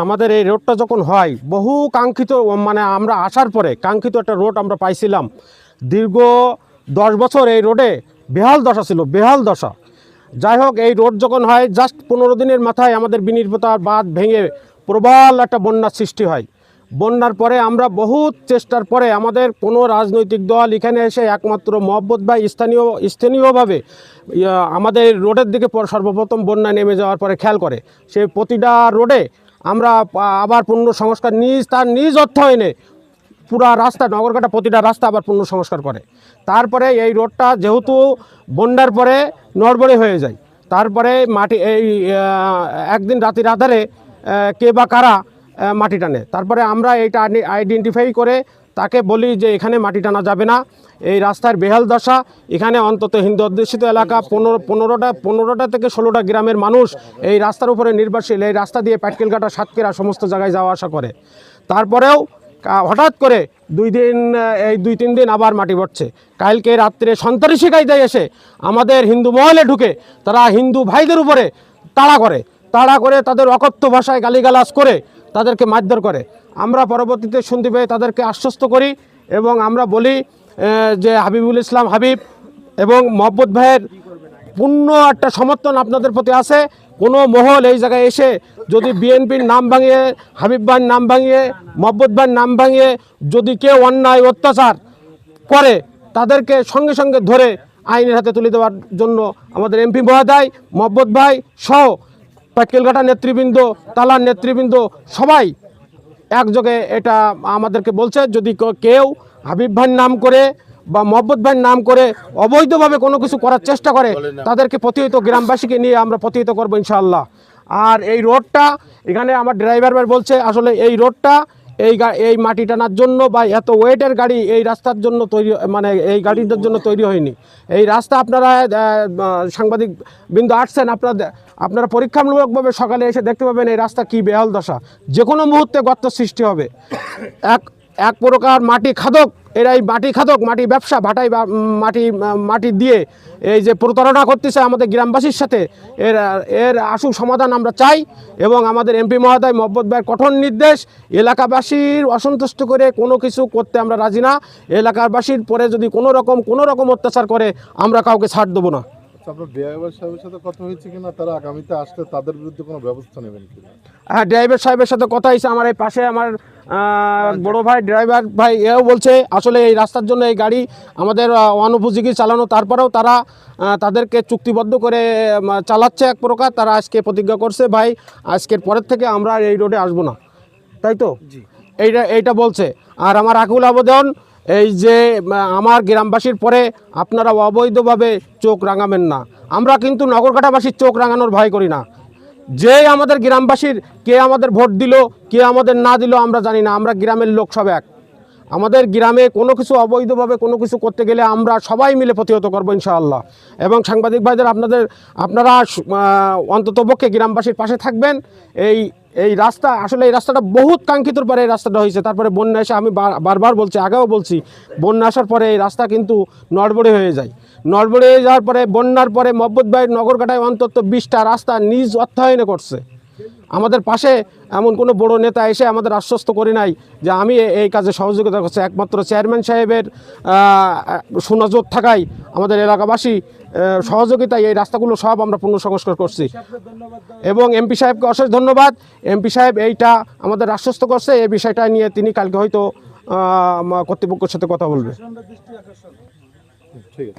আমাদের এই রোডটা যখন হয়, বহু কাঙ্ক্ষিত মানে আমরা আসার পরে কাঙ্ক্ষিত একটা রোড আমরা পাইছিলাম। দীর্ঘ দশ বছর এই রোডে বেহাল দশা ছিল, বেহাল দশা। যাই হোক, এই রোড যখন হয়, জাস্ট পনেরো দিনের মাথায় আমাদের বিনির্ভতার বাঁধ ভেঙে প্রবল একটা বন্যার সৃষ্টি হয়। বন্যার পরে আমরা বহুত চেষ্টার পরে আমাদের কোনো রাজনৈতিক দল এখানে এসে একমাত্র মহব্বত ভাই স্থানীয়, স্থানীয়ভাবে আমাদের রোডের দিকে পর- সর্বপ্রথম বন্যা নেমে যাওয়ার পরে খেয়াল করে। সে প্রতিটা রোডে আমরা আবার পূর্ণ সংস্কার নিজ, তার নিজ অর্থায়নে পুরা রাস্তা নগরকাটা প্রতিটা রাস্তা আবার পূর্ণ সংস্কার করে। তারপরে এই রোডটা যেহেতু বন্যার পরে নড়বড়ে হয়ে যায়, তারপরে মাটি, এই একদিন রাতির আধারে কে বা কারা মাটি টানে। তারপরে আমরা এইটা আইডেন্টিফাই করে তাকে বলি যে এখানে মাটি টানা যাবে না। এই রাস্তার বেহাল দশা, এখানে অন্তত হিন্দু অধ্যুষিত এলাকা পনেরো, পনেরোটা পনেরোটা থেকে ষোলোটা গ্রামের মানুষ এই রাস্তার উপরে নির্ভরশীল। এই রাস্তা দিয়ে প্যাটকেলঘাটা সাতক্ষীরা সমস্ত জায়গায় যাওয়া আসা করে। তারপরেও হঠাৎ করে দুই দিন, এই দুই, তিন দিন আবার মাটি পড়ছে। কালকে রাত্রে সন্ত্রাসী কায়দায় এসে আমাদের হিন্দু মহলে ঢুকে তারা হিন্দু ভাইদের উপরে তাড়া করে। তাড়া করে তাদের অকথ্য ভাষায় গালিগালাজ করে তাদেরকে মারধর করে। আমরা পরবর্তীতে শুনতে পেয়ে তাদেরকে আশ্বস্ত করি এবং আমরা বলি যে হাবিবুল ইসলাম হাবিব এবং মহব্বত ভাইয়ের পূর্ণ একটা সমর্থন আপনাদের প্রতি আছে। কোনো মহল এই জায়গায় এসে যদি বিএনপির নাম ভাঙিয়ে, হাবিব ভাইয়ের নাম ভাঙিয়ে, মহব্বত ভাইয়ের নাম ভাঙিয়ে যদি কেউ অন্যায়, অত্যাচার করে, তাদেরকে সঙ্গে সঙ্গে ধরে আইনের হাতে তুলে দেওয়ার জন্য আমাদের এমপি মহোদয়, মহব্বত ভাই সহ পাটকেলঘাটা নেতৃবৃন্দ, তালার নেতৃবৃন্দ সবাই একযোগে এটা আমাদেরকে বলছে যদি কেউ হাবিব ভাইয়ের নাম করে বা মহব্বত ভাইয়ের নাম করে অবৈধভাবে কোনো কিছু করার চেষ্টা করে তাদেরকে প্রতিহিত গ্রামবাসীকে নিয়ে আমরা প্রতিহিত করব ইনশাআল্লাহ। আর এই রোডটা এখানে আমার ড্রাইভার ভাই বলছে আসলে এই রোডটা এই গা- এই মাটি টানার জন্য বা এত ওয়েটের গাড়ি এই রাস্তার জন্য তৈরি মানে এই গাড়িটার জন্য তৈরি হয়নি। এই রাস্তা আপনারা সাংবাদিক বিন্দু আসছেন আপনারা আপনারা পরীক্ষামূলকভাবে সকালে এসে দেখতে পাবেন এই রাস্তা কি বেহাল দশা। যে কোনো মুহূর্তে গর্ত সৃষ্টি হবে। এক এক প্রকার মাটি খাদক এরা এই মাটি খাদক, মাটি ব্যবসা, ভাটাই মাটি মাটি দিয়ে এই যে প্রতারণা করতেছে আমাদের গ্রামবাসীর সাথে, এর এর আশু সমাধান আমরা চাই এবং আমাদের এমপি মহোদয় মহব্বত ভাইয়ের কঠোর নির্দেশ, এলাকাবাসীর অসন্তুষ্ট করে কোনো কিছু করতে আমরা রাজি না। এলাকাবাসীর পরে যদি কোনো রকম কোনো রকম অত্যাচার করে, আমরা কাউকে ছাড় দেবো না। আপনার ড্রাইভার সাহেবের সাথে কথা হয়েছে কিনা তারা আগামীতে আসলে তাদের বিরুদ্ধে কোনো ব্যবস্থা নেবেন কিনা? হ্যাঁ ড্রাইভার সাহেবের সাথে কথা হয়েছে আমার এই পাশে আমার বড় ভাই ড্রাইভার ভাই এও বলছে আসলে এই রাস্তার জন্য এই গাড়ি আমাদের অনুপযোগী চালানো তারপরেও তারা তাদেরকে চুক্তিবদ্ধ করে চালাচ্ছে এক প্রকার তারা আজকে প্রতিজ্ঞা করছে ভাই আজকের পরের থেকে আমরা এই রোডে আসব না। তাই তো? এইটা এইটা বলছে। আর আমার আকুল আবেদন এই যে আমার গ্রামবাসীর পরে আপনারা অবৈধভাবে চোখ রাঙাবেন না। আমরা কিন্তু নগরকাটাবাসীর চোখ রাঙানোর ভয় করি না। যে আমাদের গ্রামবাসীর, কে আমাদের ভোট দিল, কে আমাদের না দিল, আমরা জানি না। আমরা গ্রামের লোক সব এক। আমাদের গ্রামে কোনো কিছু অবৈধভাবে কোনো কিছু করতে গেলে আমরা সবাই মিলে প্রতিহত করব ইনশাআল্লাহ। এবং সাংবাদিক ভাইদের আপনাদের, আপনারা অন্ততপক্ষে গ্রামবাসীর পাশে থাকবেন। এই এই রাস্তা, আসলে এই রাস্তাটা বহুত কাঙ্ক্ষিতর পরে এই রাস্তাটা হয়েছে। তারপরে বন্যা এসে আমি বার- বারবার বলছি, আগেও বলছি, বন্যা আসার পরে এই রাস্তা কিন্তু নড়বড়ে হয়ে যায়। নড়বড়ে হয়ে যাওয়ার পরে, বন্যার পরে মহব্বত ভাইয়ের নগরকাটায় অন্তত বিশটা রাস্তা নিজ অর্থায়নে করছে। আমাদের পাশে এমন কোনো বড় নেতা এসে আমাদের আশ্বস্ত করে নাই যে আমি এই কাজে সহযোগিতা করছি। একমাত্র চেয়ারম্যান সাহেবের সুনজর থাকায় আমাদের এলাকাবাসী সহযোগিতায় এই রাস্তাগুলো সব আমরা পূর্ণ সংস্কার করছি। এবং এমপি সাহেবকে অশেষ ধন্যবাদ। এমপি সাহেব এইটা আমাদের আশ্বস্ত করছে। এই বিষয়টা নিয়ে তিনি কালকে হয়তো কর্তৃপক্ষের সাথে কথা বলবে। ঠিক আছে।